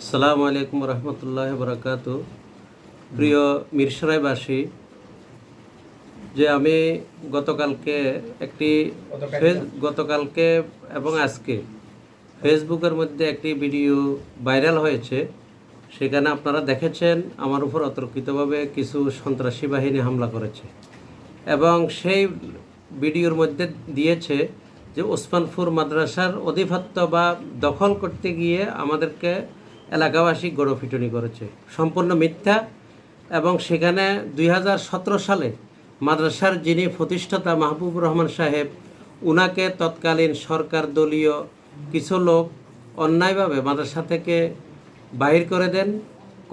সালাম আলাইকুম রহমতুল্লাহ বরাকাত প্রিয় মিরসরাইবাসী যে আমি গতকালকে একটি ফেস- গতকালকে এবং আজকে ফেসবুকের মধ্যে একটি ভিডিও ভাইরাল হয়েছে। সেখানে আপনারা দেখেছেন আমার উপর অতর্কিতভাবে কিছু সন্ত্রাসী বাহিনী হামলা করেছে এবং সেই ভিডিওর মধ্যে দিয়েছে যে ওসমানপুর মাদ্রাসার অধিপত্য বা দখল করতে গিয়ে আমাদেরকে এলাকাবাসী গড়পিটুনি করেছে। সম্পূর্ণ মিথ্যা এবং সেখানে দুই হাজার সতেরো সালে মাদ্রাসার যিনি প্রতিষ্ঠাতা মাহবুব রহমান সাহেব, উনাকে তৎকালীন সরকার দলীয় কিছু লোক অন্যায়ভাবে মাদ্রাসা থেকে বাহির করে দেন।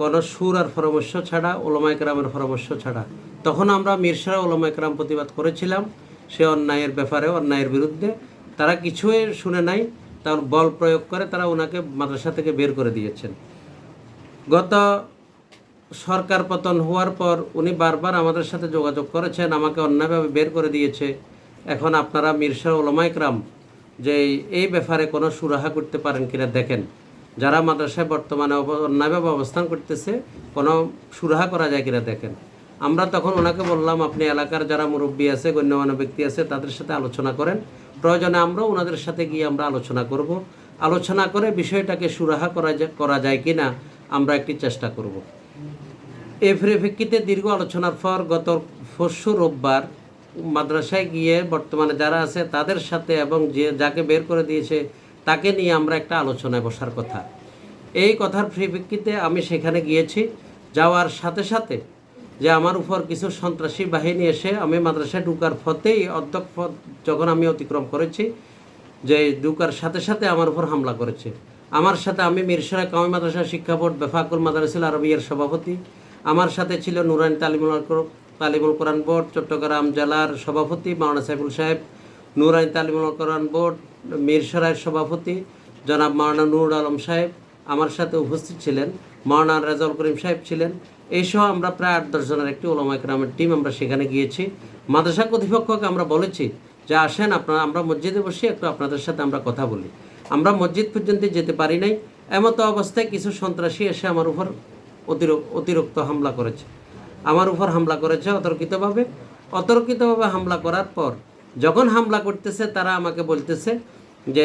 কোনো সুর আর পরামর্শ ছাড়া, ওলামায় কেরামের পরামর্শ ছাড়া। তখন আমরা মিরসরা ওলামায় কেরাম প্রতিবাদ করেছিলাম। সে অন্যায়ের ব্যাপারে, অন্যায়ের বিরুদ্ধে তারা কিছুই শুনে নাই, তার বল প্রয়োগ করে তারা ওনাকে মাদ্রাসা থেকে বের করে দিয়েছেন। গত সরকার পতন হওয়ার পর উনি বারবার আমাদের সাথে যোগাযোগ করেছেন, আমাকে অন্যায়ভাবে বের করে দিয়েছে। এখন আপনারা মিরসা ওলামাইকরাম যে এই ব্যাপারে কোনো সুরাহা করতে পারেন কিনা দেখেন। যারা মাদ্রাসায় বর্তমানে অন্যায়ভাবে অবস্থান করতেছে, কোনো সুরাহা করা যায় কিনা দেখেন। আমরা তখন ওনাকে বললাম, আপনি এলাকার যারা মুরব্বী আছে, গণ্যমান্য ব্যক্তি আছে, তাদের সাথে আলোচনা করেন। প্রয়োজনে আমরাও ওনাদের সাথে গিয়ে আমরা আলোচনা করব। আলোচনা করে বিষয়টাকে সুরাহা করা যায় করা যায় কিনা আমরা একটি চেষ্টা করব। এই পরিপ্রেক্ষিতে দীর্ঘ আলোচনার পর গত পরশু রোববার মাদ্রাসায় গিয়ে বর্তমানে যারা আছে তাদের সাথে এবং যে যাকে বের করে দিয়েছে তাকে নিয়ে আমরা একটা আলোচনায় বসার কথা। এই কথার পরিপ্রেক্ষিতে আমি সেখানে গিয়েছি। যাওয়ার সাথে সাথে যে আমার উপর কিছু সন্ত্রাসী বাহিনী এসে আমি মাদ্রাসায় ঢুকার পথেই অধ্যক্ষ যখন আমি অতিক্রম করেছি, যে ঢুকার সাথে সাথে আমার উপর হামলা করেছে। আমার সাথে আমি মিরসরা কামি মাদ্রাসা শিক্ষা বোর্ড, বেফাকুল মাদ্রাসিল আরবিয়ার সভাপতি। আমার সাথে ছিল নুরানি তালিমুল তালিমুল কোরআন বোর্ড, চট্টগ্রাম জেলার সভাপতি মাওলানা সাইফুল সাহেব নুরানি তালিমুল কোরআন বোর্ড মিরসরায়ের সভাপতি জনাব মাওলানা নুরুল আলম সাহেব। আমার সাথে উপস্থিত ছিলেন মাওলানা রেজাউল করিম সাহেব ছিলেন। এইসহ আমরা প্রায় আট দশ জনের একটি ওলামা একরামের টিম আমরা সেখানে গিয়েছি। মাদ্রাসা কর্তৃপক্ষকে আমরা বলেছি যে আসেন, আপনারা, আমরা মসজিদে বসে একটু আপনাদের সাথে আমরা কথা বলি। আমরা মসজিদ পর্যন্ত যেতে পারি নাই। এমত অবস্থায় কিছু সন্ত্রাসী এসে আমার উপর অতিরিক্ত হামলা করেছে। আমার উপর হামলা করেছে অতর্কিতভাবে। অতর্কিতভাবে হামলা করার পর যখন হামলা করতেছে, তারা আমাকে বলতেছে যে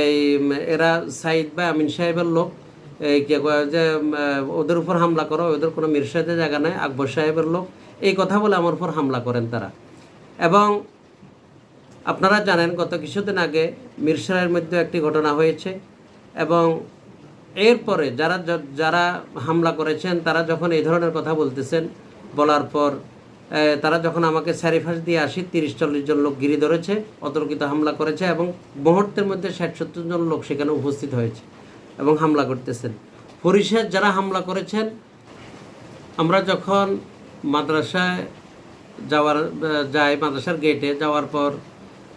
এরা সাইদ বা আমিন সাহেবের লোক। যে ওদের উপর হামলা করো, ওদের কোনো মিরসাইদের জায়গা নাই, আকবর সাহেবের লোক। এই কথা বলে আমার উপর হামলা করেন তারা। এবং আপনারা জানেন, গত কিছুদিন আগে মিরসরাইয়ের মধ্যে একটি ঘটনা হয়েছে এবং এরপরে যারা যারা হামলা করেছেন, তারা যখন এই ধরনের কথা বলতেছেন, বলার পর তারা যখন আমাকে স্যারিফাস দিয়ে আসি, তিরিশ চল্লিশ জন লোক গিরি ধরেছে, অতর্কিত হামলা করেছে এবং মুহূর্তের মধ্যে ষাট সত্তর জন লোক সেখানে উপস্থিত হয়েছে। এবং হামলা করতেছেন। পরিষদ যারা হামলা করেছেন, আমরা যখন মাদ্রাসায় যাওয়ার, যাই মাদ্রাসার গেটে যাওয়ার পর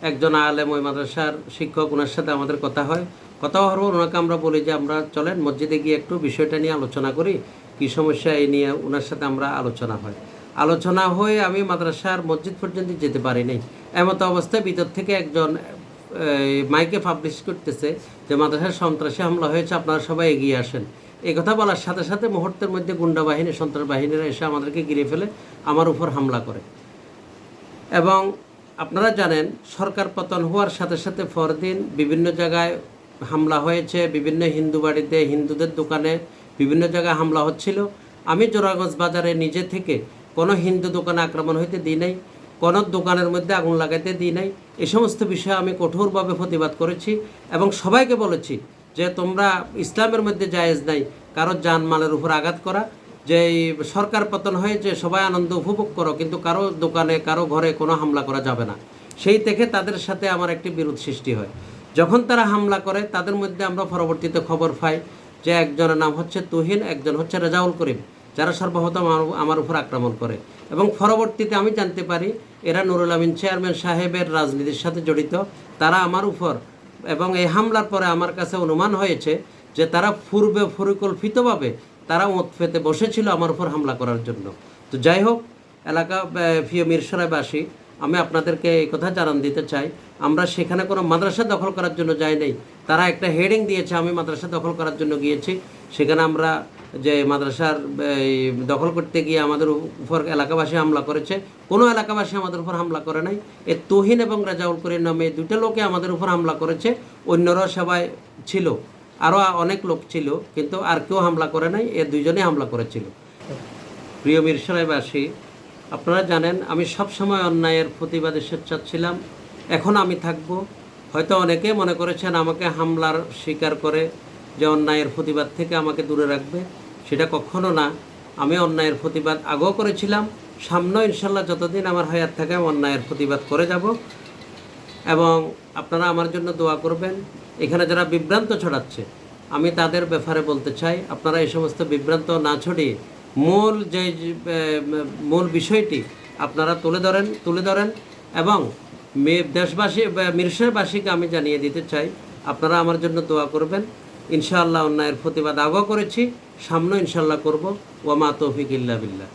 একজন আলেম ওই মাদ্রাসার শিক্ষক ওনার সাথে আমাদের কথা হয়। কথা হওয়ার পর ওনাকে আমরা বলি যে, আমরা চলেন মসজিদে গিয়ে একটু বিষয়টা নিয়ে আলোচনা করি। কী সমস্যা এই নিয়ে ওনার সাথে আমরা আলোচনা হয়। আলোচনা হয়ে আমি মাদ্রাসার মসজিদ পর্যন্ত যেতে পারি নাই। এমতো অবস্থায় ভিতর থেকে একজন মাইকে পাবলিশ করতেছে যে মাদ্রাসার সন্ত্রাসী হামলা হয়েছে, আপনারা সবাই এগিয়ে আসেন। এই কথা বলার সাথে সাথে মুহূর্তের মধ্যে গুন্ডা বাহিনী, সন্ত্রাস বাহিনীরা এসে আমাদেরকে গিরে ফেলে, আমার উপর হামলা করে। এবং আপনারা জানেন, সরকার পতন হওয়ার সাথে সাথে পরদিন বিভিন্ন জায়গায় হামলা হয়েছে, বিভিন্ন হিন্দু বাড়িতে, হিন্দুদের দোকানে বিভিন্ন জায়গায় হামলা হচ্ছিল। আমি জোরাগঞ্জ বাজারে নিজে থেকে কোনো হিন্দু দোকানে আক্রমণ হইতে দিই নাই। কোনো দোকানের মধ্যে আগুন লাগাইতে দিই নাই। এই সমস্ত বিষয়ে আমি কঠোরভাবে প্রতিবাদ করেছি এবং সবাইকে বলেছি যে তোমরা ইসলামের মধ্যে জায়েজ নাই, কারও জানমালের উপর আঘাত করা। যে সরকার পতন হয় হয়েছে সবাই আনন্দ উপভোগ করো, কিন্তু কারও দোকানে, কারও ঘরে কোনো হামলা করা যাবে না। সেই থেকে তাদের সাথে আমার একটি বিরোধ সৃষ্টি হয়। যখন তারা হামলা করে, তাদের মধ্যে আমরা পরবর্তীতে খবর পাই যে একজনের নাম হচ্ছে তুহিন, একজন হচ্ছে রেজাউল করিম, যারা সর্বপ্রথম আমার উপর আক্রমণ করে। এবং পরবর্তীতে আমি জানতে পারি এরা নুরুল আমিন চেয়ারম্যান সাহেবের রাজনীতির সাথে জড়িত। তারা আমার উপর এবং এই হামলার পরে আমার কাছে অনুমান হয়েছে যে তারা পূর্বে পরিকল্পিতভাবে তারা মত পেতে বসেছিল আমার উপর হামলা করার জন্য। তো যাই হোক, এলাকা প্রিয় মিরসরাইবাসী আমি আপনাদেরকে এই কথা জানান দিতে চাই। আমরা সেখানে কোনো মাদ্রাসা দখল করার জন্য যাই নাই। তারা একটা হেডিং দিয়েছে, আমি মাদ্রাসা দখল করার জন্য গিয়েছি। সেখানে আমরা যে মাদ্রাসার দখল করতে গিয়ে আমাদের উপর এলাকাবাসী হামলা করেছে। কোনো এলাকাবাসী আমাদের উপর হামলা করে নাই। এ তুহিন এবং রাজাউল করিম নামে দুটো লোকে আমাদের উপর হামলা করেছে। অন্যরাও সবাই ছিল। আরও অনেক লোক ছিল, কিন্তু আর কেউ হামলা করে নাই। এ দুইজনেই হামলা করেছিল। প্রিয় মিরসরাইবাসী আপনারা জানেন, আমি সবসময় অন্যায়ের প্রতিবাদে সোচ্চার ছিলাম। এখন আমি থাকব। হয়তো অনেকে মনে করেছেন আমাকে হামলার স্বীকার করে যে অন্যায়ের প্রতিবাদ থেকে আমাকে দূরে রাখবে। সেটা কখনো না। আমি অন্যায়ের প্রতিবাদ আগেও করেছিলাম। সামনেও ইনশাল্লাহ যতদিন আমার হায়াত থাকে, আমি অন্যায়ের প্রতিবাদ করে যাব। এবং আপনারা আমার জন্য দোয়া করবেন। এখানে যারা বিভ্রান্ত ছড়াচ্ছে, আমি তাদের ব্যাপারে বলতে চাই। আপনারা এই সমস্ত বিভ্রান্ত না ছড়িয়ে মূল যে মূল বিষয়টি আপনারা তুলে ধরেন তুলে ধরেন। এবং দেশবাসী মিরসরবাসীকে আমি জানিয়ে দিতে চাই, আপনারা আমার জন্য দোয়া করবেন। ইনশাআল্লাহ অন্যায়ের প্রতিবাদ আগেও করেছি। সামনে ইনশাল্লাহ করব। ওয়ামা তৌফিক ইল্লা বিল্লাহ।